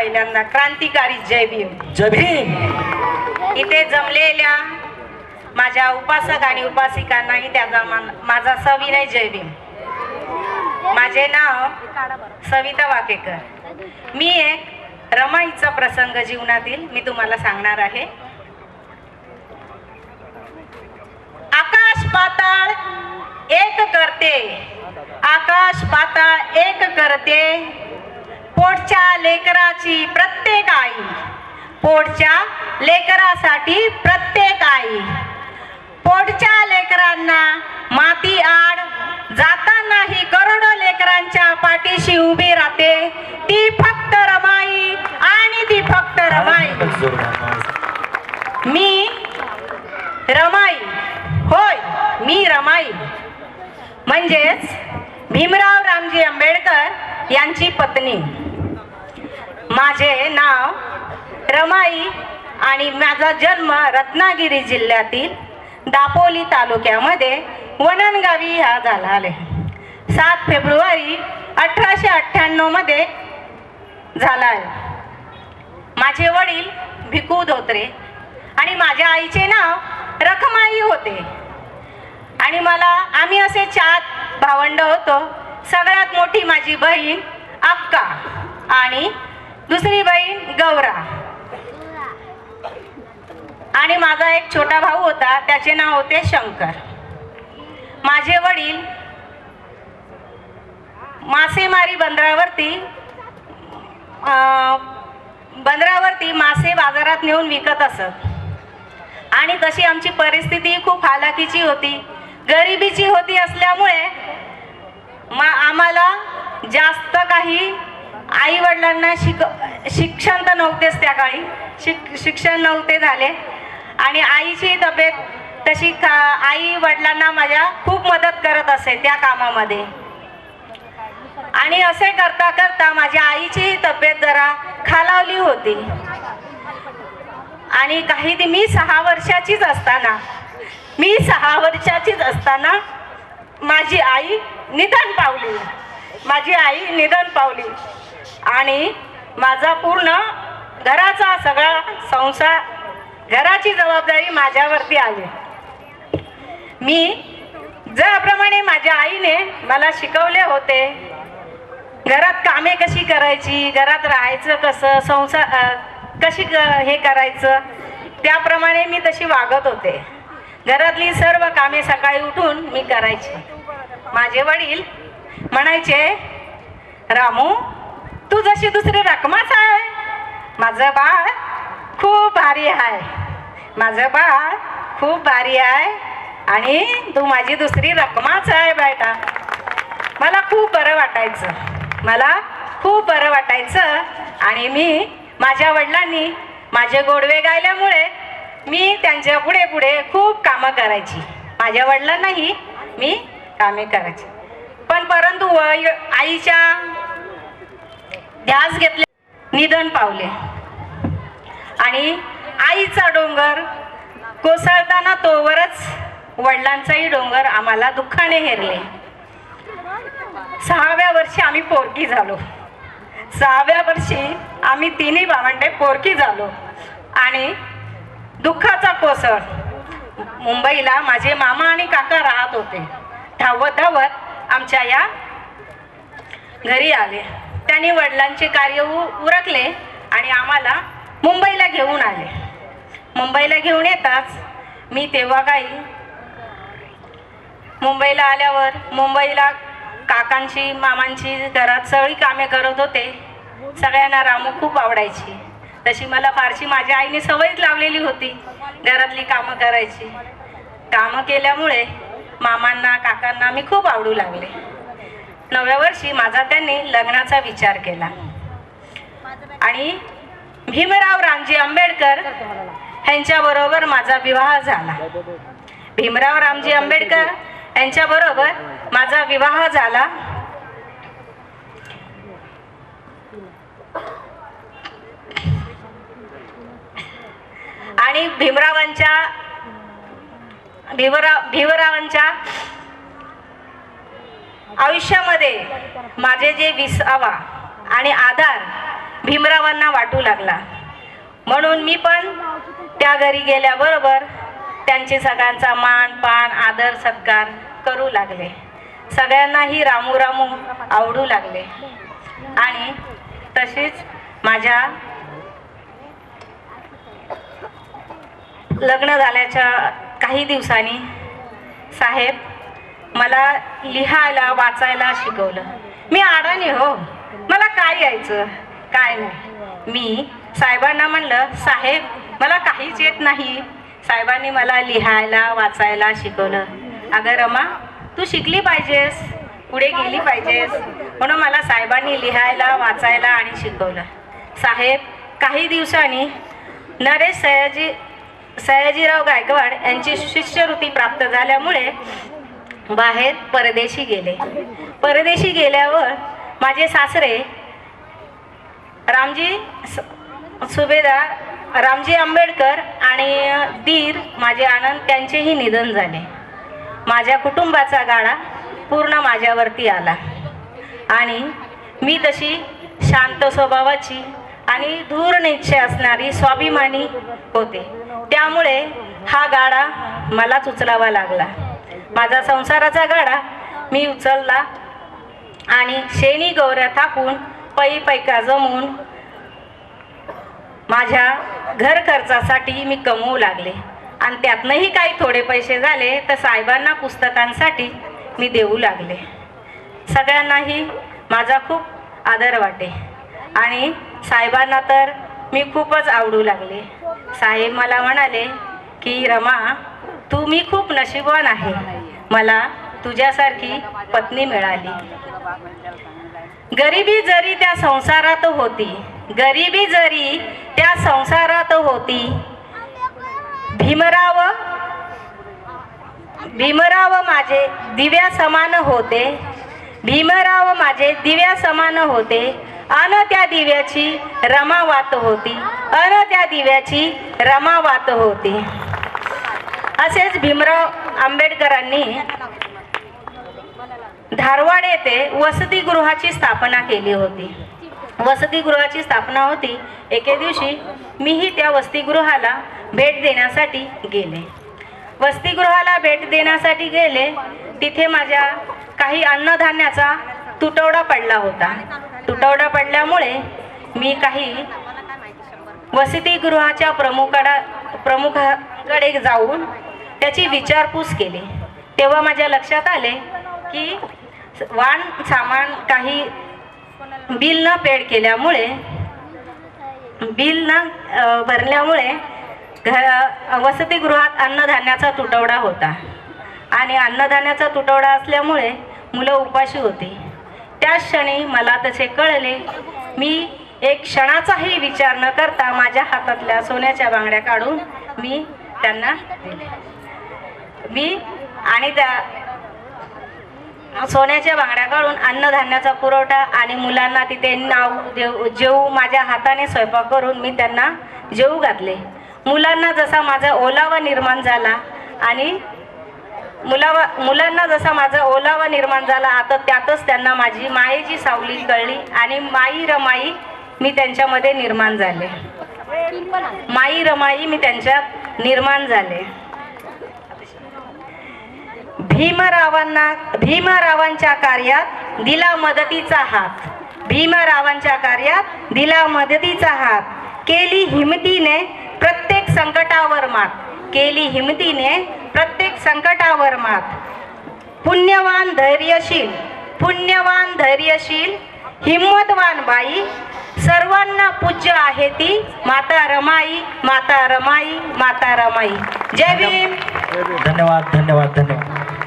पहिल्यांदा. क्रांतिकारी जय भीम. जय भीम. इथे जमलेल्या माझ्या उपासक आणि उपासिकांनाही त्याचा मान- माझा सविनय जय भीम. माझे नाव सविता वाकेकर. मी एक रमाईचा प्रसंग जीवनातील मी तुम्हाला सांगणार आहे. आकाश पाताळ एक करते. आकाश पाताळ एक करते. पोटच्या लेकराची प्रत्येक आई पोटच्या लेकरासाठी प्रत्येक आई. पोटच्या लेकरांना माती आड जातानाही करोडो लेकरांच्या पाठीशी उभी राहते. ती फक्त रमाई आणि ती फक्त रमाई. मी रमाई. होय मी रमाई. म्हणजेच भीमराव रामजी आंबेडकर यांची पत्नी. माझे नाव रमाई आणि माझा जन्म रत्नागिरी जिल्ह्यातील दापोली तालुक्यामध्ये वननगावी हा झाला आहे. सात फेब्रुवारी अठराशे अठ्ठ्याण्णवमध्ये झाला आहे. माझे वडील भिकू धोत्रे आणि माझ्या आईचे नाव रखमाई होते. आणि मला आम्ही असे चार भावंड होतो. सगळ्यात मोठी माझी बहीण अक्का आणि दुसरी बहीण गौरा. आणि माझा एक छोटा भाऊ होता त्याचे नाव होते शंकर. माझे वडील मासेमारी बंदरावरती बंदरावरती मासे बाजारात नेऊन विकत असत. आणि तशी आमची परिस्थिती खूप हालाकीची होती. गरिबीची होती असल्यामुळे मा आम्हाला जास्त काही आई वडिलांना शिक शिक्षण तर नव्हतेच त्या काळी. शिक शिक्षण नव्हते झाले. आणि आईची तब्येत तशी का आई वडिलांना माझ्या खूप मदत करत असे त्या कामामध्ये. आणि असे करता करता माझ्या आईची तब्येत जरा खालावली होती. आणि काही ती मी सहा वर्षाचीच असताना मी सहा वर्षाचीच असताना माझी आई निधन पावली. माझी आई निधन पावली. आणि माझा पूर्ण घराचा सगळा संसार घराची जबाबदारी माझ्यावरती आली मी ज्याप्रमाणे माझ्या आईने मला शिकवले होते घरात कामे कशी करायची घरात राहायचं कसं संसार कशी क- हे करायचं त्याप्रमाणे मी तशी वागत होते. घरातली सर्व कामे सकाळी उठून मी करायची. माझे वडील म्हणायचे रामू तू जशी दुसरी रकमाच आहे माझं बाळ खूप भारी आहे. माझं बाळ खूप भारी आहे आणि तू माझी दुसरी रकमाच आहे बेटा मला खूप बरं वाटायचं. मला खूप बरं वाटायचं आणि मी माझ्या वडिलांनी माझे गोडवे गायल्यामुळे मी त्यांच्या पुढे पुढे खूप कामं करायची. माझ्या वडिलांनाही मी कामे करायची. पण परंतु वय आईच्या ध्यास घेतले निधन पावले. आणि आईचा डोंगर कोसळताना तोवरच वडिलांचाही डोंगर आम्हाला दुःखाने हेरले. सहाव्या वर्षी आम्ही पोरकी झालो. सहाव्या वर्षी आम्ही तिन्ही भावंडे पोरकी झालो. आणि दुःखाचा कोसळ. मुंबईला माझे मामा आणि काका राहत होते. धावत धावत आमच्या या घरी आले. त्यांनी वडिलांचे कार्य उ उरकले आणि आम्हाला मुंबईला घेऊन आले. मुंबईला घेऊन येताच मी तेव्हा काही मुंबईला आल्यावर मुंबईला काकांची मामांची घरात सगळी कामे करत होते. सगळ्यांना रामू खूप आवडायची. तशी मला फारशी माझ्या आईने सवयच लावलेली होती घरातली कामं करायची. कामं केल्यामुळे मामांना काकांना मी खूप आवडू लागले. नव्या वर्षी माझा त्यांनी लग्नाचा विचार केला. आणि भीमराव रामजी आंबेडकर यांच्याबरोबर माझा विवाह झाला. भीमराव रामजी आंबेडकर यांच्याबरोबर माझा विवाह झाला. आणि भीमरावांच्या भीमराव भीमरावांच्या आयुष्यामध्ये माझे जे विसावा आणि आधार भीमरावांना वाटू लागला. म्हणून मी पण त्या घरी गेल्याबरोबर त्यांचे सगळ्यांचा मान पान आदर सत्कार करू लागले. सगळ्यांनाही रामू रामू आवडू लागले. आणि तशीच माझ्या लग्न झाल्याच्या काही दिवसांनी साहेब मला लिहायला वाचायला शिकवलं. मी आडाणी हो. मला काय यायचं? काय नाही. मी साहेबांना म्हणलं साहेब मला काहीच येत नाही. साहेबांनी मला लिहायला वाचायला शिकवलं. अगं रमा तू शिकली पाहिजेस. पुढे गेली पाहिजेस. म्हणून मला साहेबांनी लिहायला वाचायला आणि शिकवलं. साहेब काही दिवसांनी नरेश सयाजी सयाजीराव गायकवाड यांची शिष्यवृत्ती प्राप्त झाल्यामुळे बाहेर परदेशी गेले. परदेशी गेल्यावर माझे सासरे रामजी स- सुभेदार रामजी आंबेडकर आणि दीर माझे आनंद त्यांचेही निधन झाले. माझ्या कुटुंबाचा गाडा पूर्ण माझ्यावरती आला. आणि मी तशी शांत स्वभावाची आणि दूर निश्चय असणारी स्वाभिमानी होते. त्यामुळे हा गाडा मलाच उचलावा लागला. माझा संसाराचा गाडा मी उचलला आणि शेणी गौऱ्या थापून पै पैका जमून माझ्या घर खर्चासाठी मी कमवू लागले. आणि त्यातनंही काही थोडे पैसे झाले तर साहेबांना पुस्तकांसाठी मी देऊ लागले. सगळ्यांनाही माझा खूप आदर वाटे. आणि साहेबांना तर मी खूपच आवडू लागले. साहेब मला म्हणाले की रमा तू मी खूप नशीबवान आहे. मला तुझ्यासारखी पत्नी मिळाली. गरिबी जरी त्या संसारात होती गरिबी जरी त्या संसारात होती भीमराव भीमराव माझे दिव्या समान होते भीमराव माझे दिव्या समान होते अन त्या दिव्याची रमावात होती अन त्या दिव्याची रमावात होती. असेच भीमराव आंबेडकरांनी धारवाड येथे वसतिगृहाची स्थापना केली होती. वसतिगृहाची स्थापना होती. एके दिवशी मीही त्या वसतिगृहाला भेट देण्यासाठी गेले. वसतिगृहाला भेट देण्यासाठी गेले तिथे माझ्या काही अन्नधान्याचा तुटवडा पडला होता. तुटवडा पडल्यामुळे मी काही वसतिगृहाच्या प्रमुखाडा प्रमुखाकडे जाऊन त्याची विचारपूस केली. तेव्हा माझ्या लक्षात आले की वाण सामान काही बिल न पेड केल्यामुळे बिल न भरल्यामुळे घ वसतिगृहात अन्नधान्याचा तुटवडा होता. आणि अन्नधान्याचा तुटवडा असल्यामुळे मुलं उपाशी होती. त्या क्षणी मला तसे कळले मी एक क्षणाचाही विचार न करता माझ्या हातातल्या सोन्याच्या बांगड्या काढून मी त्यांना दिले मी आणि त्या सोन्याच्या बांगड्या काढून अन्नधान्याचा पुरवठा आणि मुलांना तिथे नाव जेव जेवू माझ्या हाताने स्वयंपाक करून मी त्यांना जेवू घातले. मुलांना जसा माझा ओलावा निर्माण झाला आणि मुलावा मुलांना जसा माझा ओलावा निर्माण झाला आता त्यातच त्यांना माझी मायेची सावली कळली आणि माई रमाई मी त्यांच्यामध्ये निर्माण झाले. माई रमाई मी त्यांच्यात निर्माण झाले. भीमरावांना भीमरावांच्या कार्यात दिला मदतीचा हात. भीमरावांच्या कार्यात दिला मदतीचा हात. केली हिमतीने प्रत्येक संकटावर मात. केली हिमतीने प्रत्येक संकटावर मात. पुण्यवान धैर्यशील पुण्यवान धैर्यशील हिम्मतवान बाई सर्वांना पूज्य आहे ती माता रमाई माता रमाई माता रमाई. जय भीम. धन्यवाद धन्यवाद धन्यवाद.